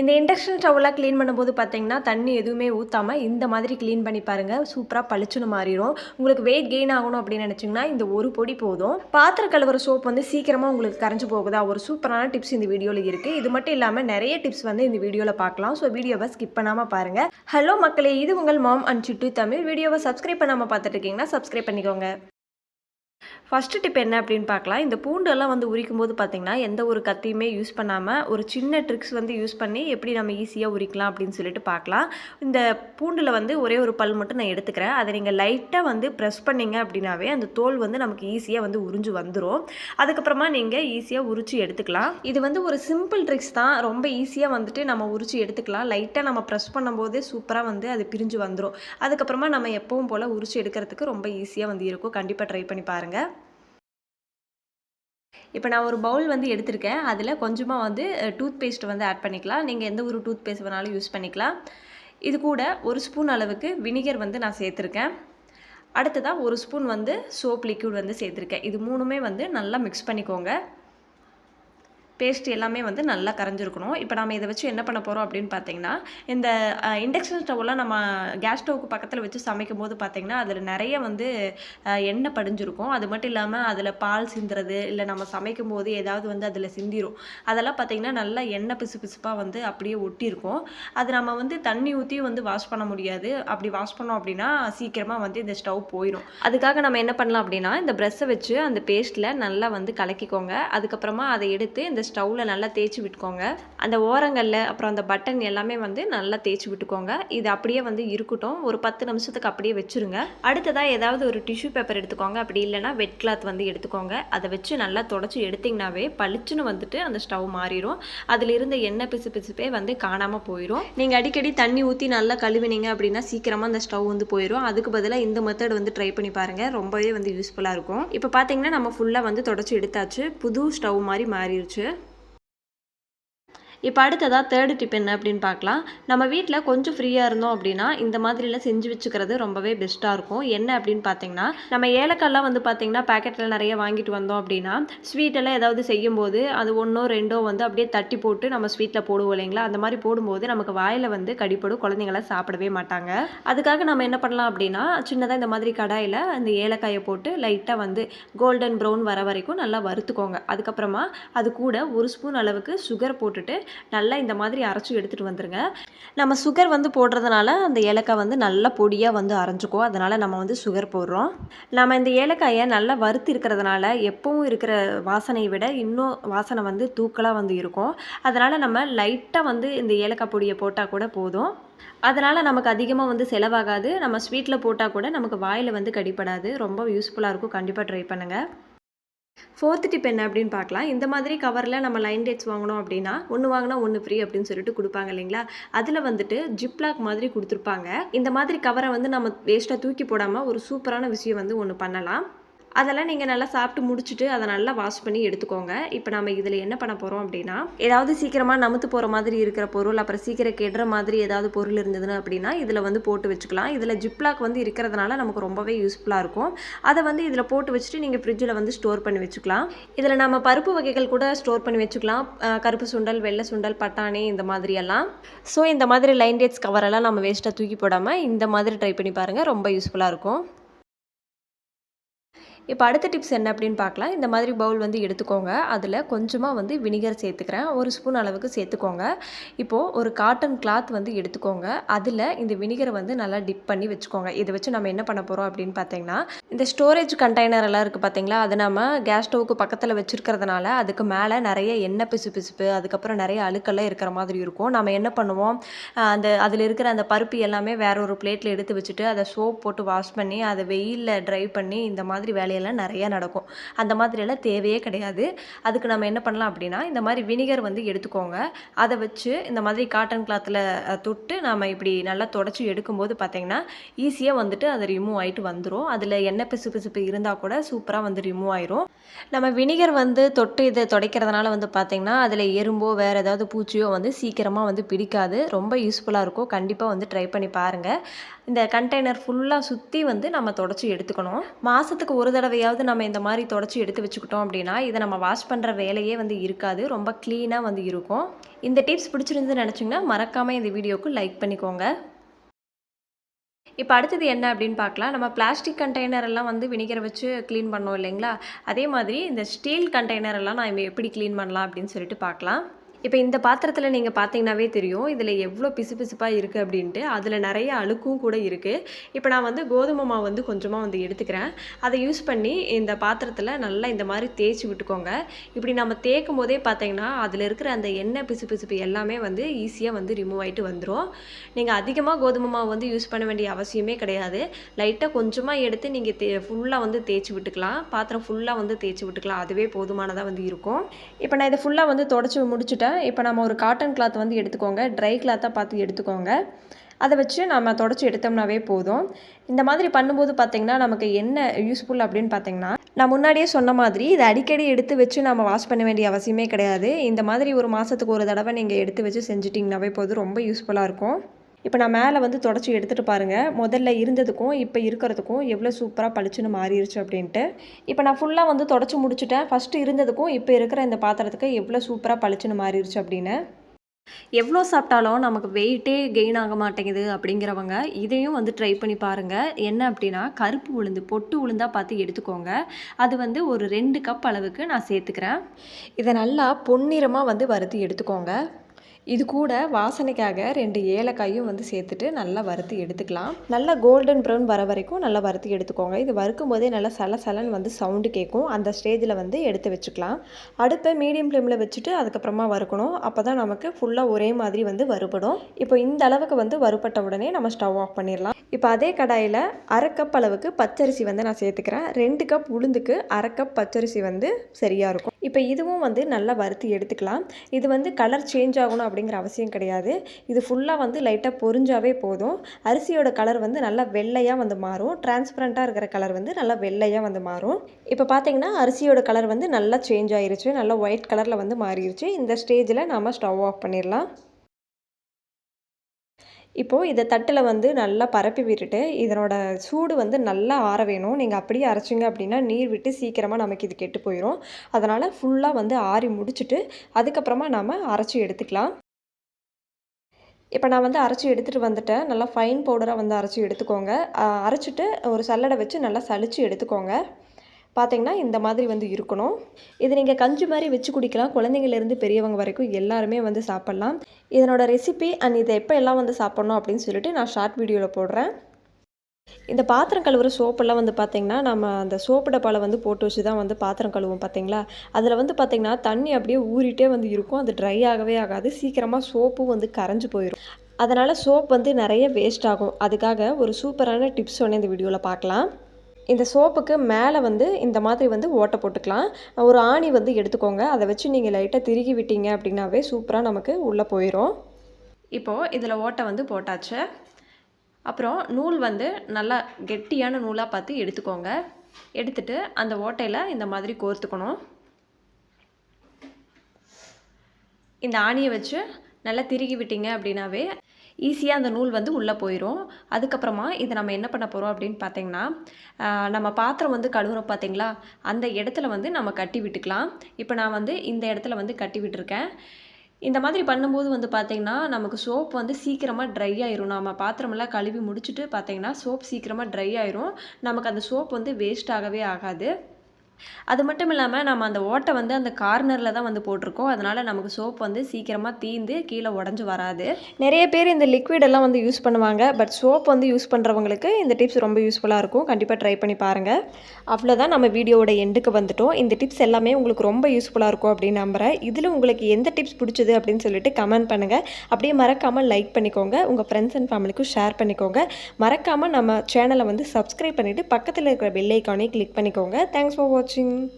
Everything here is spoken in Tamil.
இந்த இண்டக்ஷன் ஸ்டவ்லாம் க்ளீன் பண்ணும்போது பார்த்தீங்கன்னா தண்ணி எதுவுமே ஊற்றாமல் இந்த மாதிரி க்ளீன் பண்ணி பாருங்கள் சூப்பராக பளிச்சுன்னு மாறிடும் உங்களுக்கு வெயிட் கெயின் ஆகணும் அப்படின்னு நினச்சிங்கன்னா இந்த ஒரு பொடி போதும். பாத்திர கழுவுற சோப் வந்து சீக்கிரமாக உங்களுக்கு கரைஞ்சு போகுதா? ஒரு சூப்பரான டிப்ஸ் இந்த வீடியோவில் இருக்குது இது மட்டும் இல்லாமல் நிறைய டிப்ஸ் வந்து இந்த வீடியோவில் பார்க்கலாம் ஸோ வீடியோவை ஸ்கிப் பண்ணாமல் பாருங்கள் ஹலோ மக்களே இது உங்கள் மாம் அண்ட் சுட்டு தமிழ். வீடியோவை சப்ஸ்கிரைப் பண்ணாமல் பார்த்துட்டு இருக்கீங்கன்னா சப்ஸ்கிரைப் பண்ணிக்கோங்க. ஃபஸ்ட்டு டிப் என்ன அப்படின்னு பார்க்கலாம். இந்த பூண்டெல்லாம் வந்து உரிக்கும் போது பார்த்தீங்கன்னா எந்த ஒரு கத்தியுமே யூஸ் பண்ணாமல் ஒரு சின்ன ட்ரிக்ஸ் வந்து யூஸ் பண்ணி எப்படி நம்ம ஈஸியாக உரிக்கலாம் அப்படின்னு சொல்லிட்டு பார்க்கலாம். இந்த பூண்டில் வந்து ஒரே ஒரு பல் மட்டும் நான் எடுத்துக்கிறேன். அதை நீங்கள் லைட்டாக வந்து ப்ரெஸ் பண்ணீங்க அப்படின்னாவே அந்த தோல் வந்து நமக்கு ஈஸியாக வந்து உறிஞ்சு வந்துடும் அதுக்கப்புறமா நீங்கள் ஈஸியாக உரிச்சு எடுத்துக்கலாம். இது வந்து ஒரு சிம்பிள் ட்ரிக்ஸ் தான். ரொம்ப ஈஸியாக வந்துட்டு நம்ம உரிச்சு எடுத்துக்கலாம். லைட்டாக நம்ம ப்ரெஸ் பண்ணும்போதே சூப்பராக வந்து அது பிரிஞ்சு வந்துடும் அதுக்கப்புறமா நம்ம எப்பவும் போல் உரிச்சு எடுக்கிறதுக்கு ரொம்ப ஈஸியாக வந்து இருக்கும். கண்டிப்பாக ட்ரை பண்ணி பாருங்கள் இப்போ நான் ஒரு பவுல் வந்து எடுத்திருக்கேன். அதில் கொஞ்சமாக வந்து டூத் பேஸ்ட் வந்து ஆட் பண்ணிக்கலாம். நீங்கள் எந்த ஒரு டூத் பேஸ்ட் வேணாலும் யூஸ் பண்ணிக்கலாம். இது கூட ஒரு ஸ்பூன் அளவுக்கு வினிகர் வந்து நான் சேர்த்துருக்கேன். அடுத்ததாக ஒரு ஸ்பூன் வந்து சோப் லிக்யூட் வந்து சேர்த்துருக்கேன். இது மூணுமே வந்து நல்லா மிக்ஸ் பண்ணிக்கோங்க. பேஸ்ட் எல்லாமே வந்து நல்லா கரைஞ்சிருக்கணும். இப்போ நம்ம இதை வச்சு என்ன பண்ண போகிறோம் அப்படின்னு பார்த்தீங்கன்னா இந்த இண்டக்ஷன் ஸ்டவ்லாம் நம்ம கேஸ் ஸ்டவ்க்கு பக்கத்தில் வச்சு சமைக்கும் போது பார்த்தீங்கன்னா அதில் நிறைய வந்து எண்ணெய் படிஞ்சிருக்கும். அது மட்டும் இல்லாமல் அதில் பால் சிந்துறது இல்லை நம்ம சமைக்கும் போது ஏதாவது வந்து அதில் சிந்திரும். அதெல்லாம் பார்த்தீங்கன்னா நல்லா எண்ணெய் பிசு பிசுப்பாக வந்து அப்படியே ஒட்டியிருக்கும். அது நம்ம வந்து தண்ணி ஊற்றி வந்து வாஷ் பண்ண முடியாது. அப்படி வாஷ் பண்ணோம் அப்படின்னா சீக்கிரமாக வந்து இந்த ஸ்டவ் போயிடும் அதுக்காக நம்ம என்ன பண்ணலாம் அப்படின்னா இந்த ப்ரெஷ்ஷை வச்சு அந்த பேஸ்ட்டில் நல்லா வந்து கலக்கிக்கோங்க. அதுக்கப்புறமா அதை எடுத்து இந்த ஸ்டவ்வில் நல்லா தேய்ச்சி விட்டுக்கோங்க. அந்த ஓரங்களில் அப்புறம் அந்த பட்டன் எல்லாமே வந்து நல்லா தேய்ச்சி விட்டுக்கோங்க. இது அப்படியே வந்து இருக்கட்டும். ஒரு பத்து நிமிஷத்துக்கு அப்படியே வச்சுருங்க. அடுத்ததாக ஏதாவது ஒரு டிஷ்யூ பேப்பர் எடுத்துக்கோங்க. அப்படி இல்லைன்னா வெட் கிளாத் வந்து எடுத்துக்கோங்க. அதை வச்சு நல்லா தொடச்சி எடுத்திங்கனாவே பளிச்சுன்னு வந்துட்டு அந்த ஸ்டவ் மாறிடும் அதில் இருந்த எண்ணெய் பிசு பிசுப்பே வந்து காணாமல் போயிடும் நீங்கள் அடிக்கடி தண்ணி ஊற்றி நல்லா கழுவினீங்க அப்படின்னா சீக்கிரமாக அந்த ஸ்டவ் வந்து போயிடும் அதுக்கு பதிலாக இந்த மெத்தட் வந்து ட்ரை பண்ணி பாருங்கள் ரொம்பவே வந்து யூஸ்ஃபுல்லாக இருக்கும். இப்போ பார்த்தீங்கன்னா நம்ம ஃபுல்லாக வந்து தொடச்சி எடுத்தாச்சு. புது ஸ்டவ் மாதிரி மாறிடுச்சு இப்போ அடுத்ததாக தேர்டு டிப் என்ன அப்படின்னு பார்க்கலாம். நம்ம வீட்டில் கொஞ்சம் ஃப்ரீயாக இருந்தோம் அப்படின்னா இந்த மாதிரிலாம் செஞ்சு வச்சுக்கிறது ரொம்பவே பெஸ்ட்டாக இருக்கும். என்ன அப்படின்னு பார்த்தீங்கன்னா நம்ம ஏலக்காய்லாம் வந்து பார்த்தீங்கன்னா பேக்கெட்டில் நிறைய வாங்கிட்டு வந்தோம் அப்படின்னா ஸ்வீட்டெல்லாம் ஏதாவது செய்யும்போது அது ஒன்றோ ரெண்டோ வந்து அப்படியே தட்டி போட்டு நம்ம ஸ்வீட்டில் போடுவோம் இல்லைங்களா? அந்த மாதிரி போடும்போது நமக்கு வாயில் வந்து கடிப்படும் குழந்தைங்களாம் சாப்பிடவே மாட்டாங்க. அதுக்காக நம்ம என்ன பண்ணலாம் அப்படின்னா சின்னதாக இந்த மாதிரி கடாயில் அந்த ஏலக்காயை போட்டு லைட்டாக வந்து கோல்டன் ப்ரௌன் வர வரைக்கும் நல்லா வறுத்துக்கோங்க. அதுக்கப்புறமா அது கூட ஒரு ஸ்பூன் அளவுக்கு சுகர் போட்டுட்டு நல்லா இந்த மாதிரி அரைச்சி எடுத்துகிட்டு வந்துடுங்க நம்ம சுகர் வந்து போடுறதுனால அந்த ஏலக்காய் வந்து நல்லா பொடியாக வந்து அரைஞ்சிக்கும். அதனால் நம்ம வந்து சுகர் போடுறோம். நம்ம இந்த ஏலக்காயை நல்லா வறுத்து இருக்கிறதுனால எப்பவும் இருக்கிற வாசனையை விட இன்னும் வாசனை வந்து தூக்கலாக வந்து இருக்கும். அதனால் நம்ம லைட்டாக வந்து இந்த ஏலக்காய் பொடியை போட்டால் கூட போதும். அதனால் நமக்கு அதிகமாக வந்து செலவாகாது. நம்ம ஸ்வீட்டில் போட்டால் கூட நமக்கு வாயில் வந்து கடிப்படாது. ரொம்ப யூஸ்ஃபுல்லாக இருக்கும். கண்டிப்பாக ட்ரை பண்ணுங்கள் ஃபோர்த் டிப் என்ன அப்படின்னு பார்க்கலாம். இந்த மாதிரி கவரில் நம்ம லைன் டேட்ஸ் வாங்கினோம் அப்படின்னா ஒன்று வாங்கினா ஒன்று ஃப்ரீ அப்படின்னு சொல்லிட்டு கொடுப்பாங்க இல்லைங்களா? அதில் வந்துட்டு ஜிப்லாக் மாதிரி கொடுத்துருப்பாங்க. இந்த மாதிரி கவரை வந்து நம்ம வேஸ்ட்டாக தூக்கி போடாமல் ஒரு சூப்பரான விஷயம் வந்து ஒன்று பண்ணலாம். அதெல்லாம் நீங்கள் நல்லா சாப்பிட்டு முடிச்சுட்டு அதை நல்லா வாஷ் பண்ணி எடுத்துக்கோங்க. இப்போ நம்ம இதில் என்ன பண்ண போகிறோம் அப்படின்னா ஏதாவது சீக்கிரமாக நமுத்து போகிற மாதிரி இருக்கிற பொருள் அப்புறம் சீக்கிரம் கெடுற மாதிரி ஏதாவது பொருள் இருந்ததுன்னு அப்படின்னா இதில் வந்து போட்டு வச்சுக்கலாம். இதில் ஜிப்லாக் வந்து இருக்கிறதுனால நமக்கு ரொம்பவே யூஸ்ஃபுல்லாக இருக்கும். அதை வந்து இதில் போட்டு வச்சுட்டு நீங்கள் ஃப்ரிட்ஜில் வந்து ஸ்டோர் பண்ணி வச்சுக்கலாம். இதில் நம்ம பருப்பு வகைகள் கூட ஸ்டோர் பண்ணி வச்சுக்கலாம். கருப்பு சுண்டல் வெள்ளை சுண்டல் பட்டாணி இந்த மாதிரியெல்லாம். ஸோ இந்த மாதிரி லைன் டேட்ஸ் கவரெல்லாம் நம்ம வேஸ்ட்டாக தூக்கி போடாமல் இந்த மாதிரி ட்ரை பண்ணி பாருங்கள் ரொம்ப யூஸ்ஃபுல்லாக இருக்கும். இப்போ அடுத்த டிப்ஸ் என்ன அப்படின்னு பார்க்கலாம். இந்த மாதிரி பவுல் வந்து எடுத்துக்கோங்க. அதில் கொஞ்சமாக வந்து வினிகர் சேர்த்துக்கிறேன். ஒரு ஸ்பூன் அளவுக்கு சேர்த்துக்கோங்க. இப்போது ஒரு காட்டன் கிளாத் வந்து எடுத்துக்கோங்க. அதில் இந்த வினிகரை வந்து நல்லா டிப் பண்ணி வச்சுக்கோங்க. இதை வச்சு நம்ம என்ன பண்ண போகிறோம் அப்படின்னு பார்த்தீங்கன்னா இந்த ஸ்டோரேஜ் கண்டெய்னர் எல்லாம் இருக்குது பார்த்தீங்களா? அது நம்ம கேஸ் ஸ்டவ்வுக்கு பக்கத்தில் வச்சுருக்கிறதுனால அதுக்கு மேலே நிறைய எண்ணெய் பிசு பிசுப்பு அதுக்கப்புறம் நிறைய அழுக்கெல்லாம் இருக்கிற மாதிரி இருக்கும். நம்ம என்ன பண்ணுவோம்? அந்த அதில் இருக்கிற அந்த பருப்பு எல்லாமே வேற ஒரு பிளேட்டில் எடுத்து வச்சுட்டு அதை சோப் போட்டு வாஷ் பண்ணி அதை வெயிலில் ட்ரை பண்ணி இந்த மாதிரி வேலையெல்லாம் நிறையா நடக்கும். அந்த மாதிரியெல்லாம் தேவையே கிடையாது. அதுக்கு நம்ம என்ன பண்ணலாம் அப்படின்னா இந்த மாதிரி வினிகர் வந்து எடுத்துக்கோங்க. அதை வச்சு இந்த மாதிரி காட்டன் கிளாத்தில் தொட்டு நாம் இப்படி நல்லா தொடச்சி எடுக்கும்போது பார்த்திங்கன்னா ஈஸியாக வந்துட்டு அது ரிமூவ் ஆகிட்டு வந்துடும் அதில் எண்ணெய் பிசு பிசுப்பு இருந்தால் கூட சூப்பராக வந்து ரிமூவ் ஆயிரும். நம்ம வினிகர் வந்து தொட்டு இதை துடைக்கிறதுனால வந்து பார்த்திங்கன்னா அதில் எறும்போ வேறு ஏதாவது பூச்சியோ வந்து சீக்கிரமாக வந்து பிடிக்காது. ரொம்ப யூஸ்ஃபுல்லாக இருக்கும். கண்டிப்பாக வந்து ட்ரை பண்ணி பாருங்கள் இந்த கண்டெய்னர் ஃபுல்லாக சுற்றி வந்து நம்ம தொடச்சி எடுத்துக்கணும். மாதத்துக்கு ஒரு தடவையாவது நம்ம இந்த மாதிரி தொடச்சி எடுத்து வச்சுக்கிட்டோம் அப்படின்னா இதை நம்ம வாஷ் பண்ணுற வேலையே வந்து இருக்காது. ரொம்ப க்ளீனாக வந்து இருக்கும். இந்த டிப்ஸ் பிடிச்சிருந்து நினச்சிங்கன்னா மறக்காமல் இந்த வீடியோவுக்கு லைக் பண்ணிக்கோங்க. இப்போ அடுத்தது என்ன அப்படின்னு பார்க்கலாம். நம்ம பிளாஸ்டிக் கண்டெய்னர் எல்லாம் வந்து வினிகரை வச்சு க்ளீன் பண்ணோம் இல்லைங்களா? அதே மாதிரி இந்த ஸ்டீல் கண்டெய்னர் எல்லாம் நான் எப்படி க்ளீன் பண்ணலாம் அப்படின்னு சொல்லிட்டு பார்க்கலாம். இப்போ இந்த பாத்திரத்தில் நீங்கள் பார்த்தீங்கன்னாவே தெரியும். இதில் எவ்வளோ பிசு பிசுப்பாக இருக்குது அப்படின்ட்டு. அதில் நிறைய அழுக்கும் கூட இருக்குது இப்போ நான் வந்து கோதுமை மாவு வந்து கொஞ்சமாக வந்து எடுத்துக்கிறேன். அதை யூஸ் பண்ணி இந்த பாத்திரத்தில் நல்லா இந்த மாதிரி தேய்ச்சி விட்டுக்கோங்க. இப்படி நம்ம தேய்க்கும் போதே பார்த்தீங்கன்னா அதில் இருக்கிற அந்த எண்ணெய் பிசு பிசுப்பு எல்லாமே வந்து ஈஸியாக வந்து ரிமூவ் ஆகிட்டு வந்துடும் நீங்கள் அதிகமாக கோதுமை மாவு வந்து யூஸ் பண்ண வேண்டிய அவசியமே கிடையாது. லைட்டாக கொஞ்சமாக எடுத்து நீங்கள் தே ஃபுல்லாக வந்து தேய்ச்சி விட்டுக்கலாம். பாத்திரம் ஃபுல்லாக வந்து தேய்ச்சி விட்டுக்கலாம். அதுவே போதுமானதாக வந்து இருக்கும். இப்போ நான் இதை ஃபுல்லாக வந்து தொடச்சி முடிச்சுட்டேன். இப்போ நம்ம ஒரு காட்டன் கிளாத் வந்து எடுத்துக்கோங்க. ட்ரை கிளாத்தாக பார்த்து எடுத்துக்கோங்க. அதை வச்சு நம்ம தொடச்சி எடுத்தோம்னாவே போதும். இந்த மாதிரி பண்ணும்போது பார்த்திங்கன்னா நமக்கு என்ன யூஸ்ஃபுல் அப்படின்னு பார்த்தீங்கன்னா நான் முன்னாடியே சொன்ன மாதிரி இதை அடிக்கடி எடுத்து வச்சு நம்ம வாஷ் பண்ண வேண்டிய அவசியமே கிடையாது. இந்த மாதிரி ஒரு மாதத்துக்கு ஒரு தடவை நீங்கள் எடுத்து வச்சு செஞ்சிட்டிங்கனாவே போதும். ரொம்ப யூஸ்ஃபுல்லாக இருக்கும். இப்போ நான் மேலே வந்து தொடச்சி எடுத்துகிட்டு பாருங்கள் முதல்ல இருந்ததுக்கும் இப்போ இருக்கிறதுக்கும் எவ்வளோ சூப்பராக பளிச்சுன்னு மாறிடுச்சு அப்படின்ட்டு. இப்போ நான் ஃபுல்லாக வந்து தொடச்சி முடிச்சுட்டேன். ஃபஸ்ட்டு இருந்ததுக்கும் இப்போ இருக்கிற இந்த பாத்திரத்துக்கு எவ்வளோ சூப்பராக பளிச்சுன்னு மாறிடுச்சு அப்படின்னு. எவ்வளோ சாப்பிட்டாலும் நமக்கு வெயிட்டே கெயின் ஆக மாட்டேங்குது அப்படிங்கிறவங்க இதையும் வந்து ட்ரை பண்ணி பாருங்கள் என்ன அப்படின்னா கருப்பு உளுந்து பொட்டு உளுந்தாக பார்த்து எடுத்துக்கோங்க. அது வந்து ஒரு ரெண்டு கப் அளவுக்கு நான் சேர்த்துக்கிறேன். இதை நல்லா பொன்னிறமாக வந்து வறுத்து எடுத்துக்கோங்க. இது கூட வாசனைக்காக ரெண்டு ஏலக்காயும் வந்து சேர்த்துட்டு நல்லா வறுத்து எடுத்துக்கலாம். நல்லா கோல்டன் ப்ரௌன் வர வரைக்கும் நல்லா வறுத்து எடுத்துக்கோங்க. இது வறுக்கும் போதே நல்லா சல சலன் வந்து சவுண்டு கேட்கும். அந்த ஸ்டேஜில் வந்து எடுத்து வச்சுக்கலாம். அடுப்பை மீடியம் ஃப்ளேமில் வச்சுட்டு அதுக்கப்புறமா வறுக்கணும். அப்போ தான் நமக்கு ஃபுல்லாக ஒரே மாதிரி வந்து வறுபடும். இப்போ இந்த அளவுக்கு வந்து வறுப்பட்ட உடனே நம்ம ஸ்டவ் ஆஃப் பண்ணிடலாம். இப்போ அதே கடாயில் அரை கப் அளவுக்கு பச்சரிசி வந்து நான் சேர்த்துக்கிறேன். ரெண்டு கப் உளுந்துக்கு அரை கப் பச்சரிசி வந்து சரியாக இருக்கும். இப்போ இதுவும் வந்து நல்லா வறுத்து எடுத்துக்கலாம். இது வந்து கலர் சேஞ்ச் ஆகணும் அப்படிங்கிற அவசியம் கிடையாது. இது ஃபுல்லாக வந்து லைட்டாக பொறிஞ்சாவே போதும். அரிசியோட கலர் வந்து நல்லா வெள்ளையாக வந்து மாறும். டிரான்ஸ்பரண்ட்டாக இருக்கிற கலர் வந்து நல்லா வெள்ளையாக வந்து மாறும். இப்போ பார்த்தீங்கன்னா அரிசியோட கலர் வந்து நல்லா சேஞ்ச் ஆயிருச்சு. நல்லா ஒயிட் கலரில் வந்து மாறிடுச்சு இந்த ஸ்டேஜில் நம்ம ஸ்டவ் ஆஃப் பண்ணிடலாம். இப்போது இதை தட்டில் வந்து நல்லா பரப்பி விட்டுட்டு இதனோட சூடு வந்து நல்லா ஆற வேணும். நீங்கள் அப்படியே அரைச்சிங்க அப்படின்னா நீர் விட்டு சீக்கிரமாக நமக்கு இது கெட்டு போயிடும் அதனால் ஃபுல்லாக வந்து ஆறி முடிச்சுட்டு அதுக்கப்புறமா நாம் அரைச்சி எடுத்துக்கலாம். இப்போ நான் வந்து அரைச்சி எடுத்துகிட்டு வந்துட்டேன். நல்லா ஃபைன் பவுடராக வந்து அரைச்சி எடுத்துக்கோங்க. அரைச்சிட்டு ஒரு சல்லடை வச்சு நல்லா சளிச்சு எடுத்துக்கோங்க. பார்த்தீங்கன்னா இந்த மாதிரி வந்து இருக்கணும். இது நீங்கள் கஞ்சி மாதிரி வச்சு குடிக்கலாம். குழந்தைங்கள்லேருந்து பெரியவங்க வரைக்கும் எல்லாருமே வந்து சாப்பிட்லாம். இதனோட ரெசிபி அண்ட் இதை எப்போ எல்லாம் வந்து சாப்பிட்ணும் அப்படின்னு சொல்லிட்டு நான் ஷார்ட் வீடியோவில் போடுறேன். இந்த பாத்திரம் கழுவுற சோப்பெல்லாம் வந்து பார்த்திங்கன்னா நம்ம அந்த சோப்பு டப்பாவில் வந்து போட்டு வச்சு தான் வந்து பாத்திரம் கழுவோம் பார்த்தீங்களா அதில் வந்து பார்த்திங்கன்னா தண்ணி அப்படியே ஊறிட்டே வந்து இருக்கும். அது ட்ரை ஆகவே ஆகாது. சீக்கிரமாக சோப்பும் வந்து கரைஞ்சி போயிடும் அதனால் சோப் வந்து நிறைய வேஸ்ட் ஆகும். அதுக்காக ஒரு சூப்பரான டிப்ஸ் ஒன்று இந்த வீடியோவில் பார்க்கலாம். இந்த சோப்புக்கு மேலே வந்து இந்த மாதிரி வந்து ஓட்டை போட்டுக்கலாம். ஒரு ஆணி வந்து எடுத்துக்கோங்க. அதை வச்சு நீங்கள் லைட்டாக திருகி விட்டீங்க அப்படின்னாவே சூப்பராக நமக்கு உள்ளே போயிடும் இப்போது இதில் ஓட்டை வந்து போட்டாச்சு. அப்புறம் நூல் வந்து நல்லா கெட்டியான நூலாக பார்த்து எடுத்துக்கோங்க. எடுத்துட்டு அந்த ஓட்டையில் இந்த மாதிரி கோர்த்துக்கணும். இந்த ஆணியை வச்சு நல்லா திருகி விட்டீங்க அப்படின்னாவே ஈஸியாக அந்த நூல் வந்து உள்ளே போயிடும் அதுக்கப்புறமா இதை நம்ம என்ன பண்ண போகிறோம் அப்படின்னு பார்த்தீங்கன்னா நம்ம பாத்திரம் வந்து கழுவுறோம் பார்த்தீங்களா அந்த இடத்துல வந்து நம்ம கட்டி விட்டுக்கலாம். இப்போ நான் வந்து இந்த இடத்துல வந்து கட்டி விட்டுருக்கேன். இந்த மாதிரி பண்ணும்போது வந்து பார்த்திங்கன்னா நமக்கு சோப் வந்து சீக்கிரமாக ட்ரை ஆயிரும். நம்ம பாத்திரமெல்லாம் கழுவி முடிச்சுட்டு பார்த்திங்கன்னா சோப் சீக்கிரமாக ட்ரை ஆயிரும். நமக்கு அந்த சோப் வந்து வேஸ்ட் ஆகவே ஆகாது. அது மட்டும் இல்லாமல் நம்ம அந்த ஓட்டை வந்து அந்த கார்னரில் தான் வந்து போட்டிருக்கோம். அதனால் நமக்கு சோப் வந்து சீக்கிரமாக தீந்து கீழே உடஞ்சி வராது. நிறைய பேர் இந்த லிக்விடெல்லாம் வந்து யூஸ் பண்ணுவாங்க. பட் சோப் வந்து யூஸ் பண்ணுறவங்களுக்கு இந்த டிப்ஸ் ரொம்ப யூஸ்ஃபுல்லாக இருக்கும். கண்டிப்பாக ட்ரை பண்ணி பாருங்கள் அவ்வளோதான் நம்ம வீடியோவோட எண்டுக்கு வந்துட்டோம். இந்த டிப்ஸ் எல்லாமே உங்களுக்கு ரொம்ப யூஸ்ஃபுல்லாக இருக்கும் அப்படின்னு நம்புகிறேன் இதில் உங்களுக்கு எந்த டிப்ஸ் பிடிச்சது அப்படின்னு சொல்லிட்டு கமெண்ட் பண்ணுங்கள் அப்படியே மறக்காமல் லைக் பண்ணிக்கோங்க. உங்கள் ஃப்ரெண்ட்ஸ் அண்ட் ஃபேமிலிக்கும் ஷேர் பண்ணிக்கோங்க. மறக்காமல் நம்ம சேனலை வந்து சப்ஸ்கிரைப் பண்ணிவிட்டு பக்கத்தில் இருக்கிற பெல் ஐக்கானே கிளிக் பண்ணிக்கோங்க. தேங்க்ஸ் ஃபார் வாட்சிங் 金